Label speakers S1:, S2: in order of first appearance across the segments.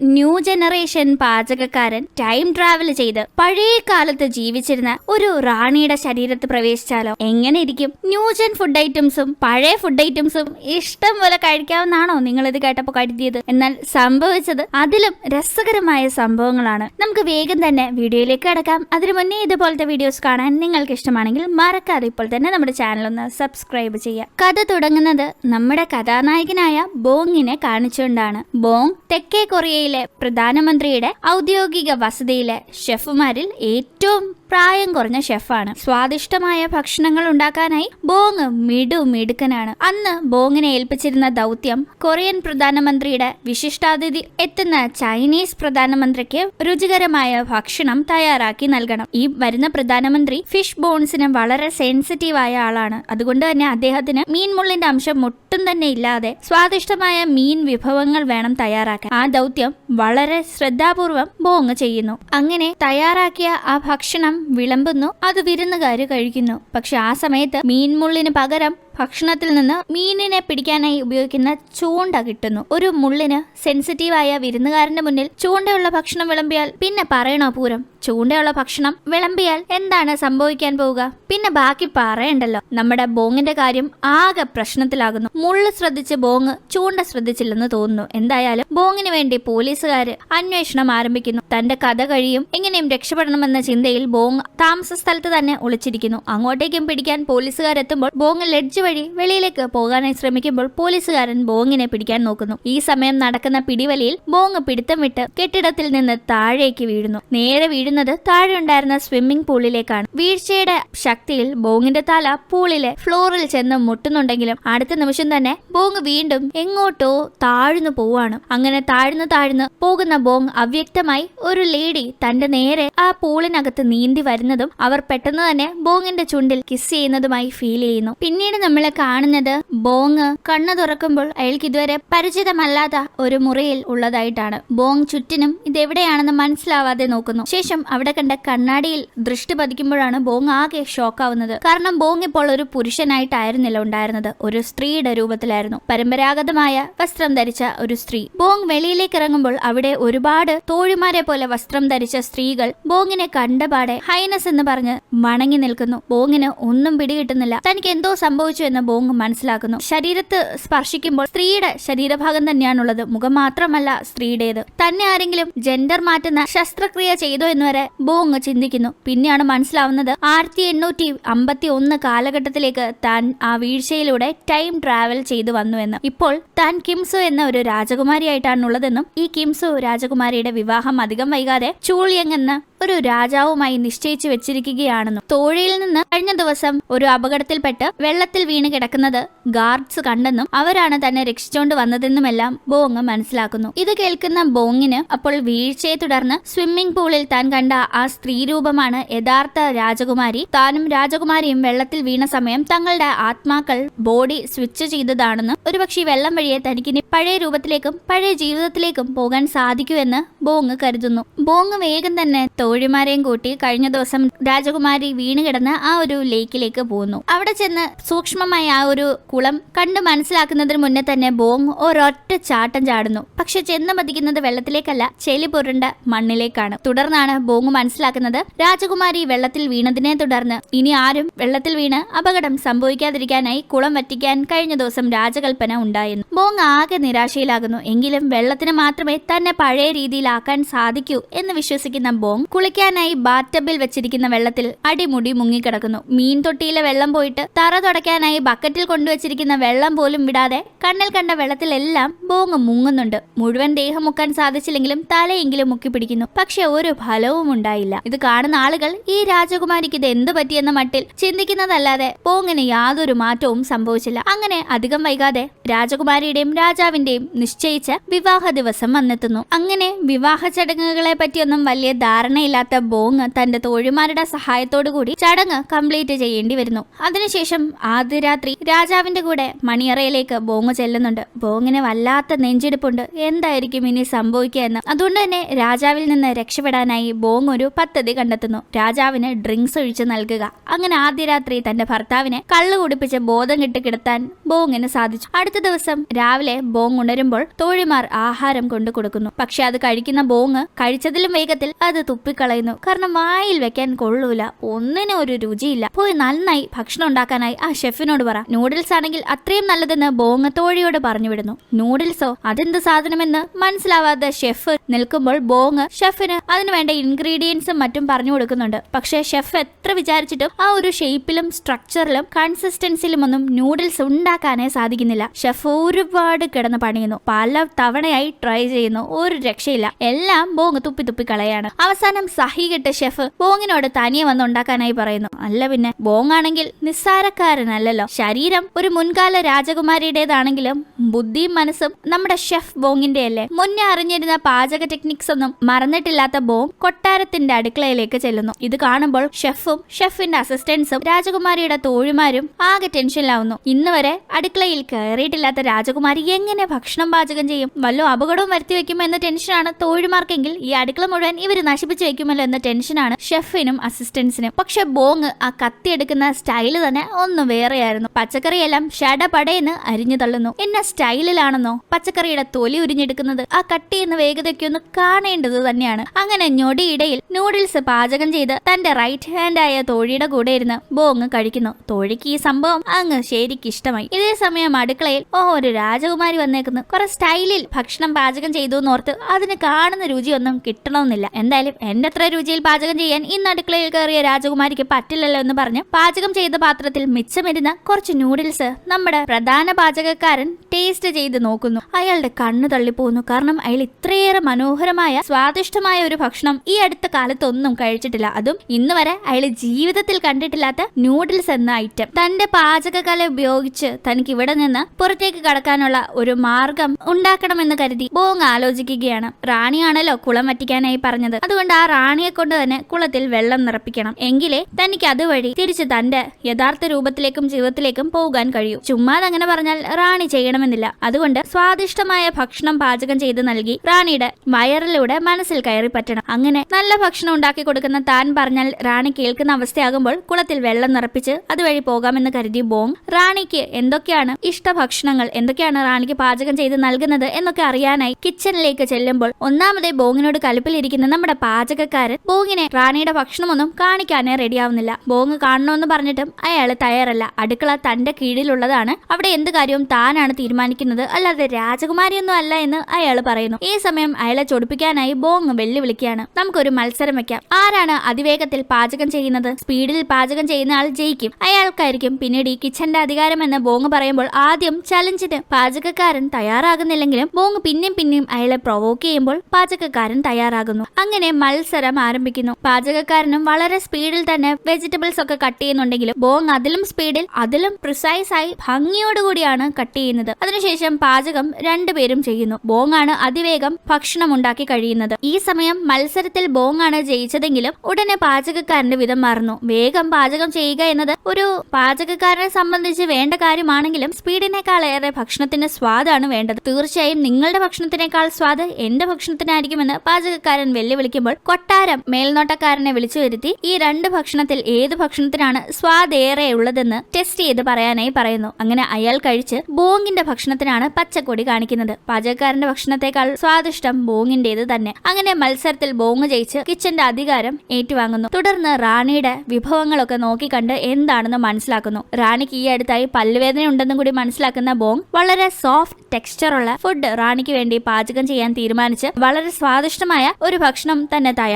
S1: New generation പാചകക്കാരൻ time travel ചെയ്ത് പഴയ കാലത്ത് ജീവിച്ചിരുന്ന ഒരു റാണിയുടെ ശരീരത്ത് പ്രവേശിച്ചാലോ? എങ്ങനെ ഇരിക്കും? ന്യൂജൻ ഫുഡ് ഐറ്റംസും പഴയ ഫുഡ് ഐറ്റംസും ഇഷ്ടം പോലെ കഴിക്കാവുന്നതാണോ നിങ്ങൾ ഇത് കേട്ടപ്പോൾ കരുതിയത്? എന്നാൽ സംഭവിച്ചത് അതിലും രസകരമായ സംഭവങ്ങളാണ്. നമുക്ക് വേഗം തന്നെ വീഡിയോയിലേക്ക് കിടക്കാം. അതിനു മുന്നേ ഇതുപോലത്തെ വീഡിയോസ് കാണാൻ നിങ്ങൾക്ക് ഇഷ്ടമാണെങ്കിൽ മറക്കാതെ ഇപ്പോൾ തന്നെ നമ്മുടെ ചാനൽ ഒന്ന് സബ്സ്ക്രൈബ് ചെയ്യുക. കഥ തുടങ്ങുന്നത് നമ്മുടെ കഥാനായകനായ ബോങ്ങിനെ കാണിച്ചുകൊണ്ടാണ്. ബോങ് തെക്കേ കൊറിയയിലെ പ്രധാനമന്ത്രിയുടെ ഔദ്യോഗിക വസതിയിലെ ഷെഫുമാരിൽ ഏറ്റവും പ്രായം കുറഞ്ഞ ഷെഫാണ്. സ്വാദിഷ്ടമായ ഭക്ഷണങ്ങൾ ഉണ്ടാക്കാനായി ബോങ് മിടു മിടുക്കനാണ്. അന്ന് ബോങ്ങിനെ ഏൽപ്പിച്ചിരുന്ന ദൗത്യം കൊറിയൻ പ്രധാനമന്ത്രിയുടെ വിശിഷ്ടാതിഥി എത്തുന്ന ചൈനീസ് പ്രധാനമന്ത്രിക്ക് രുചികരമായ ഭക്ഷണം തയ്യാറാക്കി നൽകണം. ഈ വരുന്ന പ്രധാനമന്ത്രി ഫിഷ് ബോൺസിന് വളരെ സെൻസിറ്റീവ് ആയ ആളാണ്. അതുകൊണ്ട് തന്നെ അദ്ദേഹത്തിന് മീൻ മുള്ളിന്റെ അംശം ഒട്ടും തന്നെ ഇല്ലാതെ സ്വാദിഷ്ടമായ മീൻ വിഭവങ്ങൾ വേണം തയ്യാറാക്കാൻ. ആ ദൗത്യം വളരെ ശ്രദ്ധാപൂർവം ബോങ് ചെയ്യുന്നു. അങ്ങനെ തയ്യാറാക്കിയ ആ ഭക്ഷണം വിളമ്പുന്നു അത് വിരുന്നുകാർ കഴിക്കുന്നു. പക്ഷെ ആ സമയത്ത് മീൻമുള്ളിന് പകരം ഭക്ഷണത്തിൽ നിന്ന് മീനിനെ പിടിക്കാനായി ഉപയോഗിക്കുന്ന ചൂണ്ട കിട്ടുന്നു. ഒരു മുള്ളിന് സെൻസിറ്റീവായ വിരുന്നുകാരന്റെ മുന്നിൽ ചൂണ്ടയുള്ള ഭക്ഷണം വിളമ്പിയാൽ പിന്നെ പറയണോ പൂരം? ചൂണ്ടയുള്ള ഭക്ഷണം വിളമ്പിയാൽ എന്താണ് സംഭവിക്കാൻ പോവുക? പിന്നെ ബാക്കി പറയണ്ടല്ലോ. നമ്മുടെ ബോങ്ങിന്റെ കാര്യം ആകെ പ്രശ്നത്തിലാകുന്നു. മുള്ള് ശ്രദ്ധിച്ച് ബോങ് ചൂണ്ട ശ്രദ്ധിച്ചില്ലെന്ന് തോന്നുന്നു. എന്തായാലും ബോങ്ങിന് വേണ്ടി പോലീസുകാര് അന്വേഷണം ആരംഭിക്കുന്നു. തന്റെ കഥ കഴിയും എങ്ങനെയും രക്ഷപ്പെടണമെന്ന ചിന്തയിൽ ബോങ് താമസ സ്ഥലത്ത് തന്നെ ഒളിച്ചിരിക്കുന്നു. അങ്ങോട്ടേക്കും പിടിക്കാൻ പോലീസുകാരെത്തുമ്പോൾ ബോങ് ലഡ്ജ് വഴി വെളിയിലേക്ക് പോകാനായി ശ്രമിക്കുമ്പോൾ പോലീസുകാരൻ ബോങ്ങിനെ പിടിക്കാൻ നോക്കുന്നു. ഈ സമയം നടക്കുന്ന പിടിവലിയിൽ ബോങ് പിടുത്തം വിട്ട് കെട്ടിടത്തിൽ നിന്ന് താഴേക്ക് വീഴുന്നു. നേരെ വീഴുന്നത് താഴെ ഉണ്ടായിരുന്ന സ്വിമ്മിംഗ് പൂളിലേക്കാണ്. വീഴ്ചയുടെ ശക്തിയിൽ ബോങ്ങിന്റെ തല പൂളിലെ ഫ്ലോറിൽ ചെന്ന് മുട്ടുന്നുണ്ടെങ്കിലും അടുത്ത നിമിഷം തന്നെ ബോങ് വീണ്ടും എങ്ങോട്ടോ താഴ്ന്നു പോവാണ്. അങ്ങനെ താഴ്ന്നു താഴ്ന്നു പോകുന്ന ബോങ് അവ്യക്തമായി ഒരു ലേഡി തന്റെ നേരെ ആ പൂളിനകത്ത് നീന്തി വരുന്നതും അവർ പെട്ടെന്ന് തന്നെ ബോങ്ങിന്റെ ചുണ്ടിൽ കിസ് ചെയ്യുന്നതുമായി ഫീൽ ചെയ്യുന്നു. പിന്നീട് നമ്മൾ കാണുന്നത്. ബോങ് കണ്ണു തുറക്കുമ്പോൾ അയാൾക്ക് ഇതുവരെ പരിചിതമല്ലാത്ത ഒരു മുറിയിൽ ഉള്ളതായിട്ടാണ്. ബോങ് ചുറ്റിനും ഇതെവിടെയാണെന്ന് മനസ്സിലാവാതെ നോക്കുന്നു. ശേഷം അവിടെ കണ്ട കണ്ണാടിയിൽ ദൃഷ്ടി പതിക്കുമ്പോഴാണ് ബോങ് ആകെ ഷോക്കാവുന്നത്. കാരണം ബോങ് ഇപ്പോൾ ഒരു പുരുഷനായിട്ടായിരുന്നില്ല ഉണ്ടായിരുന്നത്. ഒരു സ്ത്രീയുടെ രൂപത്തിലായിരുന്നു. പരമ്പരാഗതമായ വസ്ത്രം ധരിച്ച ഒരു സ്ത്രീ. ബോങ് വെളിയിലേക്ക് ഇറങ്ങുമ്പോൾ അവിടെ ഒരുപാട് തോഴിമാരെ പോലെ വസ്ത്രം ധരിച്ച സ്ത്രീകൾ ബോങ്ങിനെ കണ്ടപാടെ ഹൈനസ് എന്ന് പറഞ്ഞ് മണങ്ങി നിൽക്കുന്നു. ബോങ്ങിന് ഒന്നും പിടികിട്ടുന്നില്ല. തനിക്ക് എന്തോ സംഭവിച്ചു എന്ന് ബോങ് മനസ്സിലാക്കുന്നു. ശരീരത്ത് സ്പർശിക്കുമ്പോൾ സ്ത്രീയുടെ ശരീരഭാഗം തന്നെയാണുള്ളത്. മുഖം മാത്രമല്ല സ്ത്രീയുടേത്. തന്നെ ആരെങ്കിലും ജെൻഡർ മാറ്റുന്ന ശസ്ത്രക്രിയ ചെയ്തോ എന്ന് വരെ ബോങ് ചിന്തിക്കുന്നു. പിന്നെയാണ് മനസ്സിലാവുന്നത് ആയിരത്തി എണ്ണൂറ്റി അമ്പത്തി ഒന്ന് കാലഘട്ടത്തിലേക്ക് താൻ ആ വീഴ്ചയിലൂടെ ടൈം ട്രാവൽ ചെയ്തു വന്നു എന്ന്. ഇപ്പോൾ താൻ കിംസു എന്ന ഒരു രാജകുമാരിയായിട്ടാണുള്ളതെന്നും ഈ കിംസു രാജകുമാരിയുടെ വിവാഹം അധികം വൈകാതെ ചൂളിയങ് എന്ന ഒരു രാജാവുമായി നിശ്ചയിച്ചു വെച്ചിരിക്കുകയാണെന്നും തോഴിയിൽ നിന്ന് കഴിഞ്ഞ ദിവസം ഒരു അപകടത്തിൽപ്പെട്ട് വെള്ളത്തിൽ വീണ് കിടക്കുന്നത് ഗാർഡ്സ് കണ്ടെന്നും അവരാണ് തന്നെ രക്ഷിച്ചുകൊണ്ട് വന്നതെന്നുമെല്ലാം ബോങ് മനസ്സിലാക്കുന്നു. ഇത് കേൾക്കുന്ന ബോങ്ങിന് അപ്പോൾ വീഴ്ചയെ തുടർന്ന് സ്വിമ്മിംഗ് പൂളിൽ താൻ കണ്ട ആ സ്ത്രീ രൂപമാണ് യഥാർത്ഥ രാജകുമാരി. താനും രാജകുമാരിയും വെള്ളത്തിൽ വീണ സമയം തങ്ങളുടെ ആത്മാക്കൾ ബോഡി സ്വിച്ച് ചെയ്തതാണെന്നും ഒരുപക്ഷെ വെള്ളം വഴിയെ തനിക്കിനി പഴയ രൂപത്തിലേക്കും പഴയ ജീവിതത്തിലേക്കും പോകാൻ സാധിക്കൂ എന്ന് ബോങ് കരുതുന്നു. ബോങ് വേഗം തന്നെ തോഴിമാരെയും കൂട്ടി കഴിഞ്ഞ ദിവസം രാജകുമാരി വീണ് കിടന്ന ആ ഒരു ലേക്കിലേക്ക് പോകുന്നു അവിടെ ചെന്ന് സൂക്ഷ്മമായ ആ ഒരു കുളം കണ്ടു മനസ്സിലാക്കുന്നതിന് മുന്നേ തന്നെ ബോങ് ഒരൊറ്റ ചാട്ടം ചാടുന്നു. പക്ഷെ ചെന്ന് പതിക്കുന്നത് വെള്ളത്തിലേക്കല്ല ചെലി പുരണ്ട മണ്ണിലേക്കാണ്. തുടർന്നാണ് ബോങ് മനസ്സിലാക്കുന്നത് രാജകുമാരി വെള്ളത്തിൽ വീണതിനെ തുടർന്ന്. ഇനി ആരും വെള്ളത്തിൽ വീണ് അപകടം സംഭവിക്കാതിരിക്കാനായി കുളം വറ്റിക്കാൻ കഴിഞ്ഞ ദിവസം രാജകൽപ്പന ഉണ്ടായിരുന്നു. ബോങ് ആകെ നിരാശയിലാകുന്നു. എങ്കിലും വെള്ളത്തിന് മാത്രമേ തന്നെ പഴയ രീതിയിലാക്കാൻ സാധിക്കൂ എന്ന് വിശ്വസിക്കുന്ന ബോങ് കുളിക്കാനായി ബാറ്റബിൽ വെച്ചിരിക്കുന്ന വെള്ളത്തിൽ അടിമുടി മുങ്ങിക്കിടക്കുന്നു. മീൻ തൊട്ടിയിലെ വെള്ളം പോയിട്ട് തറ തുടയ്ക്കാനായി ബക്കറ്റിൽ കൊണ്ടുവച്ചിരിക്കുന്ന വെള്ളം പോലും വിടാതെ കണ്ണിൽ കണ്ട വെള്ളത്തിലെല്ലാം ബോങ് മുങ്ങുന്നുണ്ട്. മുഴുവൻ ദേഹം മുക്കാൻ സാധിച്ചില്ലെങ്കിലും തലയെങ്കിലും മുക്കി പിടിക്കുന്നു പക്ഷെ ഒരു ഫലവും ഉണ്ടായില്ല. ഇത് കാണുന്ന ആളുകൾ ഈ രാജകുമാരിക്ക് ഇത് എന്തു പറ്റിയെന്ന മട്ടിൽ ചിന്തിക്കുന്നതല്ലാതെ ബോങ്ങിന് യാതൊരു മാറ്റവും സംഭവിച്ചില്ല. അങ്ങനെ അധികം വൈകാതെ രാജകുമാരിയുടെയും രാജാവിന്റെയും നിശ്ചയിച്ച വിവാഹ ദിവസം വന്നെത്തുന്നു. അങ്ങനെ വിവാഹ ചടങ്ങുകളെ പറ്റിയൊന്നും വലിയ ധാരണയില്ല. സമയമില്ലാത്ത ബോങ് തന്റെ തോഴിമാരുടെ സഹായത്തോടു കൂടി ചടങ്ങ് കംപ്ലീറ്റ് ചെയ്യേണ്ടി വരുന്നു. അതിനുശേഷം ആദ്യ രാത്രി രാജാവിന്റെ കൂടെ മണിയറയിലേക്ക് ബോങ് ചെല്ലുന്നുണ്ട്. ബോങ്ങിന് വല്ലാത്ത നെഞ്ചെടുപ്പുണ്ട്. എന്തായിരിക്കും ഇനി സംഭവിക്കുക എന്ന്. അതുകൊണ്ട് തന്നെ രാജാവിൽ നിന്ന് രക്ഷപ്പെടാനായി ബോങ് ഒരു പദ്ധതി കണ്ടെത്തുന്നു. രാജാവിന് ഡ്രിങ്ക്സ് ഒഴിച്ചു നൽകുക. അങ്ങനെ ആദ്യ രാത്രി തന്റെ ഭർത്താവിനെ കള്ളു കുടിപ്പിച്ച് ബോധം കെട്ട് കിടത്താൻ ബോങ്ങിന് സാധിച്ചു. അടുത്ത ദിവസം രാവിലെ ബോങ് ഉണരുമ്പോൾ തോഴിമാർ ആഹാരം കൊണ്ടു കൊടുക്കുന്നു. പക്ഷെ അത് കഴിക്കുന്ന ബോങ് കഴിച്ചതിലും വേഗത്തിൽ അത് തുപ്പിക്കളയുന്നു കാരണം വായിൽ വെക്കാൻ കൊള്ളൂല. ഒന്നിനും ഒരു രുചിയില്ല. പോയി നന്നായി ഭക്ഷണം ഉണ്ടാക്കാനായി ആ ഷെഫിനോട് പറ. നൂഡിൽസ് ആണെങ്കിൽ അത്രയും നല്ലതെന്ന് ബോങ്ങത്തോഴിയോട് തോഴിയോട് പറഞ്ഞു വിടുന്നു. നൂഡിൽസോ? അതെന്ത് സാധനമെന്ന് മനസ്സിലാവാതെ ഷെഫ് നിൽക്കുമ്പോൾ ബോങ് ഷെഫിന് അതിനുവേണ്ട ഇൻഗ്രീഡിയൻസും മറ്റും പറഞ്ഞു കൊടുക്കുന്നുണ്ട്. പക്ഷേ ഷെഫ് എത്ര വിചാരിച്ചിട്ടും ആ ഒരു ഷേപ്പിലും സ്ട്രക്ചറിലും കൺസിസ്റ്റൻസിലും ഒന്നും നൂഡിൽസ് ഉണ്ടാക്കാനേ സാധിക്കുന്നില്ല. ഷെഫ് ഒരുപാട് കിടന്ന് പണിയുന്നു. പല തവണയായി ട്രൈ ചെയ്യുന്നു. ഒരു രക്ഷയില്ല. എല്ലാം ബോങ് തുപ്പി തുപ്പി കളയാണ്. അവസാനം സഹികെട്ട് ഷെഫ് ബോങ്ങിനോട് തനിയെ വന്ന് ഉണ്ടാക്കാനായി പറയുന്നു. അല്ല പിന്നെ ബോങ്ങാണെങ്കിൽ നിസ്സാരക്കാരനല്ലല്ലോ. ശരീരം ഒരു മുൻകാല രാജകുമാരിയുടേതാണെങ്കിലും ബുദ്ധിയും മനസ്സും നമ്മുടെ ഷെഫ് ബോങ്ങിന്റെ അല്ലേ മുന്നേ അറിഞ്ഞിരുന്ന പാചക ടെക്നിക്സ് ഒന്നും മറന്നിട്ടില്ലാത്ത ബോങ് കൊട്ടാരത്തിന്റെ അടുക്കളയിലേക്ക് ചെല്ലുന്നു. ഇത് കാണുമ്പോൾ ഷെഫും ഷെഫിന്റെ അസിസ്റ്റന്റ്സും രാജകുമാരിയുടെ തോഴിമാരും ആകെ ടെൻഷനിലാവുന്നു. ഇന്ന് വരെ അടുക്കളയിൽ കയറിയിട്ടില്ലാത്ത രാജകുമാരി എങ്ങനെ ഭക്ഷണം പാചകം ചെയ്യും? വല്ലോ അപകടവും വരുത്തി വെക്കുമോ എന്ന ടെൻഷനാണ് തോഴിമാർക്കെങ്കിൽ ഈ അടുക്കള മുഴുവൻ ഇവർ നശിപ്പിച്ചു വെക്കുമല്ലോ എന്ന ടെൻഷനാണ് ഷെഫിനും അസിസ്റ്റൻസിനും. പക്ഷെ ബോങ് ആ കത്തി എടുക്കുന്ന സ്റ്റൈൽ തന്നെ ഒന്ന് വേറെയായിരുന്നു. പച്ചക്കറിയെല്ലാം ഷടപടയെന്ന് അരിഞ്ഞു തള്ളുന്നു. എന്ന സ്റ്റൈലിലാണെന്നോ? പച്ചക്കറിയുടെ തൊലി ഉരിഞ്ഞെടുക്കുന്നത് ആ കട്ടി എന്ന വേഗതയ്ക്ക് ഒന്ന് കാണേണ്ടത് തന്നെയാണ്. അങ്ങനെ ഞൊടിയിടയിൽ നൂഡിൽസ് പാചകം ചെയ്ത് തന്റെ റൈറ്റ് ഹാൻഡ് ആയ തോഴിയുടെ കൂടെ ഇരുന്ന് ബോങ് കഴിക്കുന്നു. തോഴിക്ക് ഈ സംഭവം അങ്ങ് ശരിക്ക് ഇഷ്ടമായി ഇതേ സമയം അടുക്കളയിൽ ഓ ഒരു രാജകുമാരി വന്നേക്കുന്നു. കുറെ സ്റ്റൈലിൽ ഭക്ഷണം പാചകം ചെയ്തു എന്നോർത്ത് അതിന് കാണുന്ന രുചിയൊന്നും കിട്ടണമെന്നില്ല. എന്തായാലും എന്റെ അത്ര രുചിയിൽ പാചകം ചെയ്യാൻ ഇന്ന് അടുക്കളയിൽ കയറിയ രാജകുമാരിക്ക് പറ്റില്ലല്ലോ എന്ന് പറഞ്ഞ് പാചകം ചെയ്ത പാത്രത്തിൽ മിച്ചമിരുന്ന കുറച്ച് നൂഡിൽസ് നമ്മുടെ പ്രധാന പാചകക്കാരൻ ടേസ്റ്റ് ചെയ്ത് നോക്കുന്നു. അയാളുടെ കണ്ണു തള്ളിപ്പോകുന്നു. കാരണം അയാൾ ഇത്രയേറെ മനോഹരമായ സ്വാദിഷ്ടമായ ഒരു ഭക്ഷണം ഈ അടുത്ത കാലത്തൊന്നും കഴിച്ചിട്ടില്ല. അതും ഇന്ന് വരെ അയാൾ ജീവിതത്തിൽ കണ്ടിട്ടില്ലാത്ത നൂഡിൽസ് എന്ന ഐറ്റം തന്റെ പാചകകല ഉപയോഗിച്ച് തനിക്ക് ഇവിടെ നിന്ന് പുറത്തേക്ക് കടക്കാനുള്ള ഒരു മാർഗം ഉണ്ടാക്കണമെന്ന് കരുതി ബോങ് ആലോചിക്കുകയാണ്. റാണിയാണല്ലോ കുളം വറ്റിക്കാനായി പറഞ്ഞത്. അതുകൊണ്ട് ആ റാണിയെ കൊണ്ട് തന്നെ കുളത്തിൽ വെള്ളം നിറപ്പിക്കണം. എങ്കിലേ തനിക്ക് അതുവഴി തിരിച്ച് തന്റെ യഥാർത്ഥ രൂപത്തിലേക്കും ജീവിതത്തിലേക്കും പോകാൻ കഴിയൂ. ചുമ്മാതെ അങ്ങനെ പറഞ്ഞാൽ റാണി ചെയ്യണമെന്നില്ല. അതുകൊണ്ട് സ്വാദിഷ്ടമായ ഭക്ഷണം പാചകം ചെയ്ത് നൽകി റാണിയുടെ വയറിലൂടെ മനസ്സിൽ കയറി പറ്റണം. അങ്ങനെ നല്ല ഭക്ഷണം ഉണ്ടാക്കി കൊടുക്കുന്ന താൻ പറഞ്ഞാൽ റാണി കേൾക്കുന്ന അവസ്ഥയാകുമ്പോൾ കുളത്തിൽ വെള്ളം നിറപ്പിച്ച് അതുവഴി പോകാമെന്ന് കരുതി ബോങ് റാണിക്ക് എന്തൊക്കെയാണ് ഇഷ്ട ഭക്ഷണങ്ങൾ? എന്തൊക്കെയാണ് റാണിക്ക് പാചകം ചെയ്ത് നൽകുന്നത് എന്നൊക്കെ അറിയാനായി കിച്ചണിലേക്ക് ചെല്ലുമ്പോൾ ഒന്നാമതേ ബോങ്ങിനോട് കലുപ്പിലിരിക്കുന്ന നമ്മുടെ പാചകക്കാരൻ ബോങ്ങിനെ റാണിയുടെ ഭക്ഷണമൊന്നും കാണിക്കാനേ റെഡിയാവുന്നില്ല. ബോങ് കാണണമെന്ന് പറഞ്ഞിട്ടും അയാൾ തയ്യാറല്ല. അടുക്കള തന്റെ കീഴിലുള്ളതാണ്. അവിടെ എന്ത് കാര്യവും താനാണ് തീരുമാനിക്കുന്നത്. അല്ലാതെ രാജകുമാരിയൊന്നും അല്ല എന്ന് അയാൾ പറയുന്നു. ഈ സമയം അയാളെ ചൊടിപ്പിക്കാനായി ബോങ് വെല്ലുവിളിക്കുകയാണ്. നമുക്കൊരു മത്സരം വെക്കാം. ആരാണ് അതിവേഗത്തിൽ പാചകം ചെയ്യുന്നത്? സ്പീഡിൽ പാചകം ചെയ്യുന്ന ആൾ ജയിക്കും. അയാൾക്കായിരിക്കും പിന്നീട് ഈ കിച്ചന്റെ അധികാരം എന്ന് ബോങ് പറയുമ്പോൾ ആദ്യം ചലഞ്ചിന് പാചകക്കാരൻ തയ്യാറാകുന്നില്ലെങ്കിലും ബോങ് പിന്നെയും പിന്നെയും അയാളെ പ്രൊവോക്ക് ചെയ്യുമ്പോൾ പാചകക്കാരൻ തയ്യാറാകുന്നു. അങ്ങനെ മത്സരം ആരംഭിക്കുന്നു. പാചകക്കാരനും വളരെ സ്പീഡിൽ തന്നെ വെജിറ്റബിൾസ് ഒക്കെ കട്ട് ചെയ്യുന്നുണ്ടെങ്കിലും ബോങ് അതിലും സ്പീഡിൽ അതിലും പ്രിസൈസ് ആയി ഭംഗിയോടുകൂടിയാണ് കട്ട് ചെയ്യുന്നത്. അതിനുശേഷം പാചകം രണ്ടുപേരും ചെയ്യുന്നു. ബോങ് ആണ് അതിവേഗം ഭക്ഷണം ഉണ്ടാക്കി കഴിയുന്നത്. ഈ സമയം മത്സരത്തിൽ ബോങ് ആണ് ജയിച്ചതെങ്കിലും ഉടനെ പാചകക്കാരന്റെ വിധം മാറുന്നു. വേഗം പാചകം ചെയ്യുക എന്നത് ഒരു പാചകക്കാരനെ സംബന്ധിച്ച് വേണ്ട കാര്യമാണെങ്കിലും സ്പീഡിനേക്കാൾ ഏറെ ഭക്ഷണത്തിന്റെ സ്വാദാണ് വേണ്ടത്. തീർച്ചയായും നിങ്ങളുടെ ഭക്ഷണത്തിനേക്കാൾ സ്വാദ് എന്റെ ഭക്ഷണത്തിനായിരിക്കുമെന്ന് പാചകക്കാരൻ വെല്ലുവിളിക്കുമ്പോൾ കൊട്ടാരം മേൽനോട്ടക്കാരനെ വിളിച്ചു വരുത്തി ഈ രണ്ട് ഭക്ഷണത്തിൽ ഏത് ഭക്ഷണത്തിനാണ് സ്വാദ് ഏറെ ഉള്ളതെന്ന് ടെസ്റ്റ് ചെയ്ത് പറയാനായി പറയുന്നു. അങ്ങനെ അയാൾ കഴിച്ച് ബോങ്ങിന്റെ ഭക്ഷണത്തിനാണ് പച്ചക്കൊടി കാണിക്കുന്നത്. പാചകക്കാരന്റെ ഭക്ഷണത്തെക്കാൾ സ്വാദിഷ്ടം ബോങ്ങിന്റേത് തന്നെ. അങ്ങനെ മത്സരത്തിൽ ബോങ് ജയിച്ച് കിച്ചന്റെ അധികാരം ഏറ്റുവാങ്ങുന്നു. തുടർന്ന് റാണിയുടെ വിഭവങ്ങളൊക്കെ നോക്കിക്കണ്ട് എന്താണെന്ന് മനസ്സിലാക്കുന്നു. റാണിക്ക് ഈ അടുത്തായി പല്ലുവേദന ഉണ്ടെന്നും കൂടി മനസ്സിലാക്കുന്ന ബോങ് വളരെ സോഫ്റ്റ് ടെക്സ്ചർ ഉള്ള ഫുഡ് റാണിക്ക് വേണ്ടി പാചകം ചെയ്യാൻ തീരുമാനിച്ച് വളരെ സ്വാദിഷ്ടമായ ഒരു ഭക്ഷണം തന്നെ തയ്യാറാക്കി.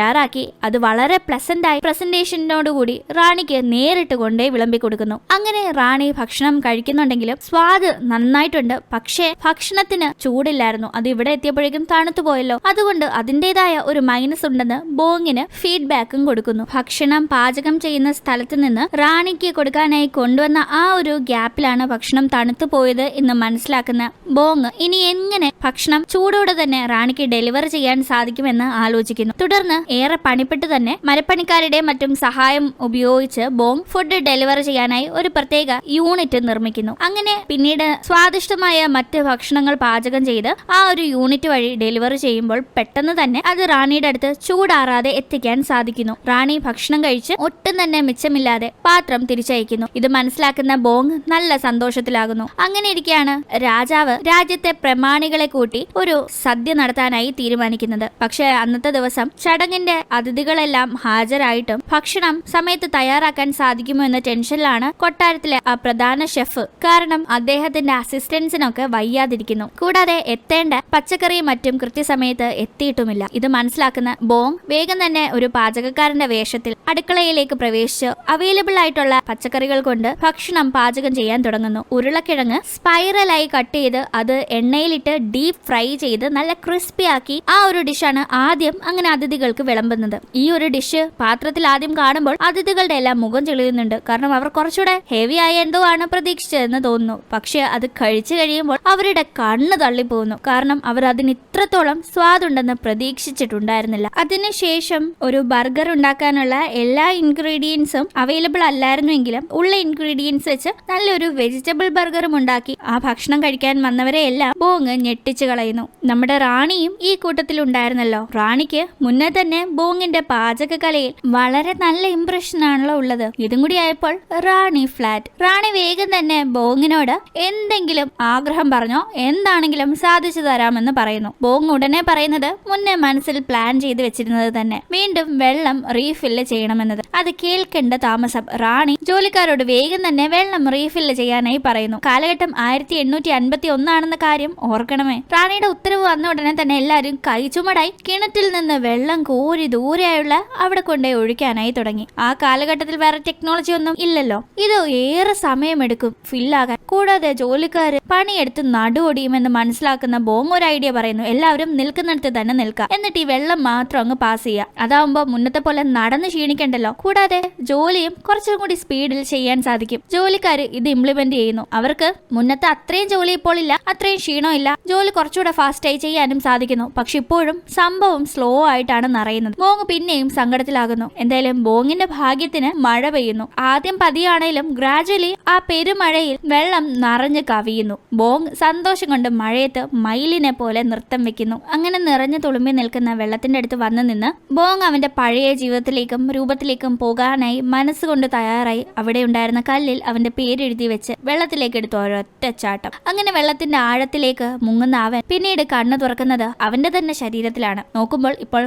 S1: അത് വളരെ പ്ലസന്റ് ആയി പ്രസന്റേഷനോടുകൂടി റാണിക്ക് നേരിട്ട് കൊണ്ടേ വിളമ്പി കൊടുക്കുന്നു. അങ്ങനെ റാണി ഭക്ഷണം കഴിക്കുന്നുണ്ടെങ്കിലും സ്വാദ് നന്നായിട്ടുണ്ട്. പക്ഷേ ഭക്ഷണത്തിന് ചൂടില്ലായിരുന്നു. അത് ഇവിടെ എത്തിയപ്പോഴേക്കും തണുത്തു പോയല്ലോ. അതുകൊണ്ട് അതിന്റെതായ ഒരു മൈനസ് ഉണ്ടെന്ന് ബോങ്ങിന് ഫീഡ്ബാക്കും കൊടുക്കുന്നു. ഭക്ഷണം പാചകം ചെയ്യുന്ന സ്ഥലത്ത് നിന്ന് റാണിക്ക് കൊടുക്കാനായി കൊണ്ടുവന്ന ആ ഒരു ഗ്യാപ്പിലാണ് ഭക്ഷണം തണുത്തു പോയത് എന്ന് മനസ്സിലാക്കുന്ന ബോങ് ഇനി എങ്ങനെ ഭക്ഷണം ചൂടോടെ തന്നെ റാണിക്ക് ഡെലിവർ ചെയ്യാൻ സാധിക്കുമെന്ന് ആലോചിക്കുന്നു. തുടർന്ന് ഏറെ പണിപ്പെട്ട് തന്നെ മരപ്പണിക്കാരുടെ മറ്റും സഹായം ഉപയോഗിച്ച് ബോങ് ഫുഡ് ഡെലിവർ ചെയ്യാനായി ഒരു പ്രത്യേക യൂണിറ്റ് നിർമ്മിക്കുന്നു. അങ്ങനെ പിന്നീട് സ്വാദിഷ്ടമായ മറ്റ് ഭക്ഷണങ്ങൾ പാചകം ചെയ്ത് ആ ഒരു യൂണിറ്റ് വഴി ഡെലിവർ ചെയ്യുമ്പോൾ പെട്ടെന്ന് തന്നെ അത് റാണിയുടെ അടുത്ത് ചൂടാറാതെ എത്തിക്കാൻ സാധിക്കുന്നു. റാണി ഭക്ഷണം കഴിച്ച് ഒട്ടും തന്നെ മിച്ചമില്ലാതെ പാത്രം തിരിച്ചയക്കുന്നു. ഇത് മനസ്സിലാക്കുന്ന ബോങ് നല്ല സന്തോഷത്തിലാകുന്നു. അങ്ങനെ ഇരിക്കെയാണ് രാജാവ് രാജ്യത്തെ പ്രമാണികളെ കൂട്ടി ഒരു സദ്യ നടത്താനായി തീരുമാനിക്കുന്നത്. പക്ഷേ അന്നത്തെ ദിവസം ചടങ്ങിന്റെ അതിഥികളെല്ലാം ഹാജരായിട്ടും ഭക്ഷണം സമയത്ത് തയ്യാറാക്കാൻ സാധിക്കുമോ എന്ന ടെൻഷനിലാണ് കൊട്ടാരത്തിലെ ആ പ്രധാന ഷെഫ്. കാരണം അദ്ദേഹത്തിന്റെ അസിസ്റ്റൻസിനൊക്കെ വയ്യാതിരിക്കുന്നു. കൂടാതെ എത്തേണ്ട പച്ചക്കറിയും മറ്റും കൃത്യസമയത്ത് എത്തിയിട്ടുമില്ല. ഇത് മനസ്സിലാക്കുന്ന ബോങ് വേഗം തന്നെ ഒരു പാചകക്കാരന്റെ വേഷത്തിൽ അടുക്കളയിലേക്ക് പ്രവേശിച്ച് അവൈലബിൾ ആയിട്ടുള്ള പച്ചക്കറികൾ കൊണ്ട് ഭക്ഷണം പാചകം ചെയ്യാൻ തുടങ്ങുന്നു. ഉരുളക്കിഴങ്ങ് സ്പൈറലായി കട്ട് ചെയ്ത് അത് എണ്ണയിലിട്ട് ഡീപ് ഫ്രൈ ചെയ്ത് നല്ല ക്രിസ്പി ആക്കി ആ ഒരു ഡിഷാണ് ആദ്യം അങ്ങനെ അതിഥികൾക്ക് വിളമ്പുന്നത്. ഈ ഒരു ഡിഷ് പാത്രത്തിൽ ആദ്യം കാണുമ്പോൾ അതിഥികളുടെ എല്ലാം മുഖം ചെളിയുന്നുണ്ട്. കാരണം അവർ കുറച്ചുകൂടെ ഹെവി ആയ എന്തോ ആണ് പ്രതീക്ഷിച്ചതെന്ന് തോന്നുന്നു. പക്ഷെ അത് കഴിച്ചു കഴിയുമ്പോൾ അവരുടെ കണ്ണ് തള്ളിപ്പോകുന്നു. കാരണം അവർ അതിന് ഇത്രത്തോളം സ്വാദുണ്ടെന്ന് പ്രതീക്ഷിച്ചിട്ടുണ്ടായിരുന്നില്ല. അതിനുശേഷം ഒരു ബർഗർ ഉണ്ടാക്കാനുള്ള എല്ലാ ഇൻഗ്രീഡിയൻസും അവൈലബിൾ അല്ലായിരുന്നുവെങ്കിലും ഉള്ള ഇൻഗ്രീഡിയൻസ് വെച്ച് നല്ലൊരു വെജിറ്റബിൾ ബർഗറും ഉണ്ടാക്കി. ആ ഭക്ഷണം കഴിക്കാൻ വന്നവരെ എല്ലാം ബോങ് ഞെട്ടിച്ചു കളയുന്നു. നമ്മുടെ റാണിയും ഈ കൂട്ടത്തിൽ ഉണ്ടായിരുന്നല്ലോ റാണിക്ക് മുന്നേ തന്നെ ബോങ്ങിന്റെ പാചകകലയിൽ വളരെ നല്ല ഇംപ്രഷൻ ആണല്ലോ ഉള്ളത്. ഇതും കൂടി ആയപ്പോൾ റാണി ഫ്ലാറ്റ്. റാണി വേഗം തന്നെ ബോങ്ങിനോട് എന്തെങ്കിലും ആഗ്രഹം പറഞ്ഞോ എന്താണെങ്കിലും സാധിച്ചു തരാമെന്ന് പറയുന്നു. ബോങ് ഉടനെ പറയുന്നത് മുന്നേ മനസ്സിൽ പ്ലാൻ ചെയ്ത് വെച്ചിരുന്നത് തന്നെ. വീണ്ടും വെള്ളം റീഫില്ല് ചെയ്യണമെന്നത്. അത് കേൾക്കേണ്ട താമസം റാണി ജോലിക്കാരോട് വേഗം തന്നെ വെള്ളം റീഫില്ല് ചെയ്യാനായി പറയുന്നു. കാലഘട്ടം ആയിരത്തി എണ്ണൂറ്റി അൻപത്തി ഒന്നാണെന്ന കാര്യം ഓർക്കണമേ. റാണിയുടെ ഉത്തരവ് വന്ന ഉടനെ തന്നെ എല്ലാവരും കൈ ചുമടായി കിണറ്റിൽ നിന്ന് വെള്ളം കോരി ദൂരെയായുള്ള അവിടെ കൊണ്ടേ ഒഴിക്കാനായി തുടങ്ങി. ആ കാലഘട്ടത്തിൽ വേറെ ടെക്നോളജി ഒന്നും ഇല്ലല്ലോ. ഇത് ഏറെ സമയമെടുക്കും. ഫില്ലാകാൻ കൂടാതെ ജോലിക്കാര് പണിയെടുത്ത് നടുവൊടിയുമെന്ന് മനസ്സിലാക്കുന്ന ബോങ് ഒരു ഐഡിയ പറയുന്നു. എല്ലാവരും നിൽക്കുന്നിടത്ത് തന്നെ നിൽക്കാം. എന്നിട്ട് ഈ വെള്ളം മാത്രം അങ്ങ് പാസ് ചെയ്യുക അതാവുമ്പോ മുന്നത്തെ പോലെ നടന്ന് ക്ഷീണിക്കണ്ടല്ലോ. കൂടാതെ ജോലിയും കുറച്ചും കൂടി സ്പീഡിൽ ചെയ്യാൻ സാധിക്കും. ജോലിക്കാര് ഇത് ഇംപ്ലിമെന്റ് ചെയ്യുന്നു. അവർക്ക് മുന്നത്തെ അത്രയും ജോലി ഇപ്പോൾ ഇല്ല അത്രയും ക്ഷീണം ഇല്ല. ജോലി കുറച്ചുകൂടെ ഫാസ്റ്റായി ചെയ്യാനും സാധിക്കുന്നു. പക്ഷെ ഇപ്പോഴും സംഭവം സ്ലോ ആയിട്ടാണ് നിറയുന്നത് ബോങ് പിന്നെയും സങ്കടത്തിലാകുന്നു. എന്തായാലും ബോങ്ങിന്റെ ഭാഗ്യത്തിന് മഴ പെയ്യുന്നു. ആദ്യം പതിയാണേലും ഗ്രാജുവലി ആ പെരുമഴയിൽ വെള്ളം നിറഞ്ഞു കവിയുന്നു. ബോങ് സന്തോഷം കൊണ്ട് മഴയത്ത് മയിലിനെ പോലെ നൃത്തം വെക്കുന്നു. അങ്ങനെ നിറഞ്ഞു തുളുമ്പി നിൽക്കുന്ന വെള്ളത്തിന്റെ അടുത്ത് വന്നു നിന്ന് ബോങ് അവന്റെ പഴയ ജീവിതത്തിലേക്കും രൂപത്തിലേക്കും പോകാനായി മനസ്സുകൊണ്ട് തയ്യാറായി അവിടെ ഉണ്ടായിരുന്ന കല്ലിൽ അവന്റെ പേരെഴുതി വെച്ച് വെള്ളത്തിലേക്ക് എടുത്തു ഒരൊറ്റ ചാട്ടം. അങ്ങനെ വെള്ളത്തിന്റെ ആഴത്തിലേക്ക് മുങ്ങുന്ന അവൻ പിന്നീട് കണ്ണു തുറക്കുന്നത് അവന്റെ തന്നെ ശരീരത്തിലാണ്. നോക്കുമ്പോൾ ഇപ്പോൾ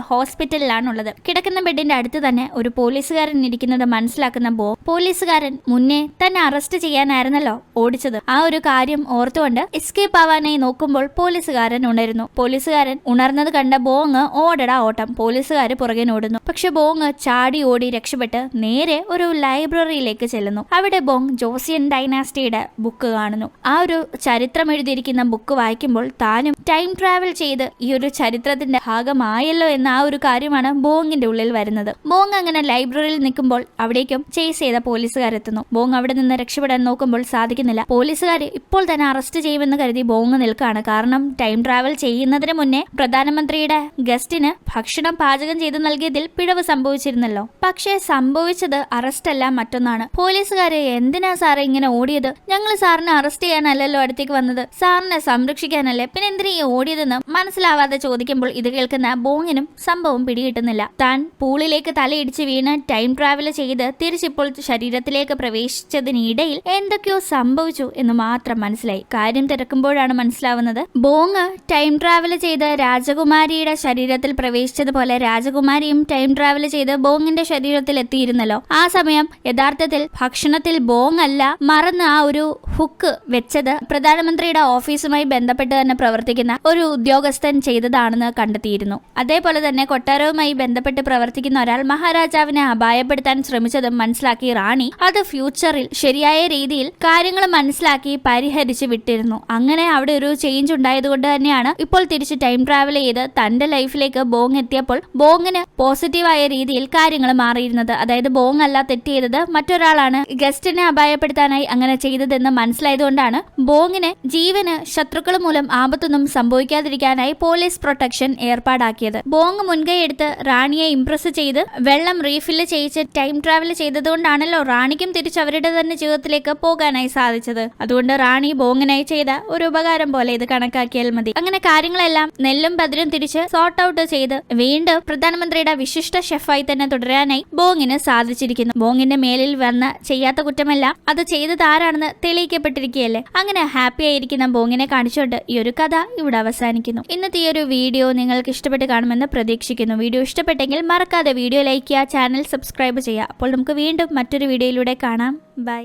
S1: ഹോസ്പിറ്റലിലാണുള്ളത്. കിടക്കുന്ന ബെഡിന്റെ അടുത്ത് തന്നെ ഒരു പോലീസുകാരൻ ഇരിക്കുന്നത് മനസ്സിലാക്കുന്ന ബോ പോലീസുകാരൻ മുന്നേ തന്നെ അറസ്റ്റ് ചെയ്യാനായിരുന്നല്ലോ ഓടിച്ചത്. ആ ഒരു കാര്യം ഓർത്തുകൊണ്ട് എസ്കേപ്പ് ആവാനായി നോക്കുമ്പോൾ പോലീസുകാരൻ ഉണരുന്നു. പോലീസുകാരൻ ഉണർന്നത് കണ്ട ബോങ് ഓടടാ ഓട്ടം. പോലീസുകാർ പുറകെ ഓടുന്നു പക്ഷെ ബോങ് ചാടി ഓടി രക്ഷപ്പെട്ട് നേരെ ഒരു ലൈബ്രറിയിലേക്ക് ചെല്ലുന്നു. അവിടെ ബോങ് ജോസിയൻ ഡൈനാസ്റ്റിയുടെ ബുക്ക് കാണുന്നു. ആ ഒരു ചരിത്രം എഴുതിയിരിക്കുന്ന ബുക്ക് വായിക്കുമ്പോൾ താനും ടൈം ട്രാവൽ ചെയ്ത് ഈ ഒരു ചരിത്രത്തിന്റെ ഭാഗമായല്ലോ എന്ന ആ ഒരു കാര്യമാണ് ബോങ്ങിന്റെ ഉള്ളിൽ വരുന്നത്. ബോങ് അങ്ങനെ ലൈബ്രറിയിൽ നിൽക്കുമ്പോൾ അവിടേക്കും ചേസ് ചെയ്ത പോലീസുകാരെത്തുന്നു ബോങ് അവിടെ നിന്ന് രക്ഷപ്പെടാൻ നോക്കുമ്പോൾ സാധിക്കുന്നില്ല. പോലീസുകാർ ഇപ്പോൾ തന്നെ അറസ്റ്റ് ചെയ്യുമെന്ന് കരുതി ബോങ് നിൽക്കുകയാണ്. കാരണം ടൈം ട്രാവൽ ചെയ്യുന്നതിന് മുന്നേ പ്രധാനമന്ത്രിയുടെ ഗസ്റ്റിന് ഭക്ഷണം പാചകം ചെയ്തു നൽകിയതിൽ പിഴവ് സംഭവിച്ചിരുന്നല്ലോ. പക്ഷേ സംഭവിച്ചത് അറസ്റ്റ് അല്ല മറ്റൊന്നാണ്. പോലീസുകാരെ എന്തിനാ സാറേ ഇങ്ങനെ ഓടിയത്? ഞങ്ങൾ സാറിനെ അറസ്റ്റ് ചെയ്യാനല്ലല്ലോ അടുത്തേക്ക് വന്നത്. സാറിനെ സംരക്ഷിക്കാനല്ലേ? പിന്നെ എന്തിനാ ഓടിയതെന്ന് മനസ്സിലാവാതെ ചോദിക്കുമ്പോൾ ഇത് കേൾക്കുന്ന ബോങ്ങിനും സംഭവം പിടികിട്ടുന്നില്ല. താൻ പൂളിലേക്ക് തലയിടിച്ച് വീണ് ടൈം ട്രാവൽ ചെയ്ത് തിരിച്ചിപ്പോൾ ശരീരത്തിലേക്ക് പ്രവേശിച്ചതിനിടയിൽ എന്തൊക്കെയോ സംഭവിച്ചു എന്ന് മാത്രം മനസ്സിലായി. കാര്യം തിരക്കുമ്പോഴാണ് മനസ്സിലാവുന്നത്. ബോങ് ടൈം ട്രാവൽ ചെയ്ത് രാജകുമാരിയുടെ ശരീരത്തിൽ പ്രവേശിച്ചതുപോലെ രാജകുമാരിയും ടൈം ട്രാവൽ ചെയ്ത് ബോങ്ങിന്റെ ശരീരത്തിൽ എത്തിയിരുന്നല്ലോ. ആ സമയം യഥാർത്ഥത്തിൽ ഭക്ഷണത്തിൽ ബോങ് അല്ല മറന്ന് ആ ഒരു ഹുക്ക് വെച്ചത് പ്രധാനമന്ത്രിയുടെ ഓഫീസുമായി ബന്ധപ്പെട്ട് തന്നെ പ്രവർത്തിക്കുന്ന ഒരു ഉദ്യോഗസ്ഥൻ ചെയ്തതാണെന്ന് കണ്ടെത്തിയിരുന്നു. അതേപോലെ തന്നെ കൊട്ടാരവുമായി ബന്ധപ്പെട്ട് പ്രവർത്തിക്കുന്ന ഒരാൾ മഹാരാജാവിനെ അപായപ്പെടുത്താൻ ശ്രമിച്ചതും മനസ്സിലാക്കി റാണി അത് ഫ്യൂച്ചറിൽ ശരിയായ രീതിയിൽ കാര്യങ്ങൾ മനസ്സിലാക്കി പരിഹരിച്ച് വിട്ടിരുന്നു. അങ്ങനെ അവിടെ ഒരു ചേഞ്ച് ഉണ്ടായതുകൊണ്ട് തന്നെയാണ് ഇപ്പോൾ തിരിച്ച് ടൈം ട്രാവൽ ചെയ്ത് തന്റെ ലൈഫിലേക്ക് ബോങ് എത്തിയപ്പോൾ ബോങ്ങിന് പോസിറ്റീവായ രീതിയിൽ കാര്യങ്ങൾ മാറിയിരുന്നത്. അതായത് ബോങ് അല്ല തെറ്റ് ചെയ്തത് മറ്റൊരാളാണ് ഗസ്റ്റിനെ അപായപ്പെടുത്താനായി അങ്ങനെ ചെയ്തതെന്ന് മനസ്സിലായതുകൊണ്ടാണ് ബോങ്ങിന് ജീവന് ശത്രുക്കൾ മൂലം ആപത്തൊന്നും സംഭവിക്കാതിരിക്കാനായി പോലീസ് പ്രൊട്ടക്ഷൻ ഏർപ്പാടാക്കിയത്. ബോങ് മുൻകൈ എടുത്ത് റാണിയെ ഇംപ്രസ് ചെയ്ത് വെള്ളം റീഫില്ല് ചെയ്യിച്ച് ടൈം ട്രാവൽ ചെയ്തതുകൊണ്ടാണല്ലോ റാണിക്കും തിരിച്ച് അവരുടെ തന്നെ ജീവിതത്തിലേക്ക് പോകാനായി സാധിച്ചത്. അതുകൊണ്ട് റാണി ബോങ്ങിനായി ചെയ്ത ഒരു ഉപകാരം പോലെ ഇത് കണക്കാക്കിയാൽ മതി. അങ്ങനെ കാര്യങ്ങളെല്ലാം നെല്ലും പതിരും തിരിച്ച് സോർട്ട് ഔട്ട് ചെയ്ത് വീണ്ടും പ്രധാനമന്ത്രിയുടെ വിശിഷ്ട ഷെഫായി തന്നെ തുടരാനായി ബോങ്ങിന് സാധിച്ചിരിക്കുന്നു. ബോങ്ങിന്റെ മേലിൽ വന്ന ചെയ്യാത്ത കുറ്റമല്ല അത് ചെയ്തത് ആരാണെന്ന് തെളിയിക്കപ്പെട്ടിരിക്കുകയല്ലേ? അങ്ങനെ ഹാപ്പി ആയിരിക്കുന്ന ബോങ്ങിനെ കാണിച്ചുകൊണ്ട് ഈ ഒരു കഥ ഇവിടെ അവസാനിക്കുന്നു. ഇന്നത്തെ ഈ ഒരു വീഡിയോ നിങ്ങൾക്ക് ഇഷ്ടപ്പെട്ട് കാണുമെന്ന് പ്രതീക്ഷിക്കുന്നു. വീഡിയോ ഇഷ്ടപ്പെട്ടെങ്കിൽ മറക്കാതെ വീഡിയോ ലൈക്ക് ചെയ്യുക ചാനൽ സബ്സ്ക്രൈബ് ചെയ്യുക. അപ്പോൾ നമുക്ക് വീണ്ടും മറ്റൊരു വീഡിയോയിലൂടെ കാണാം. ബൈ.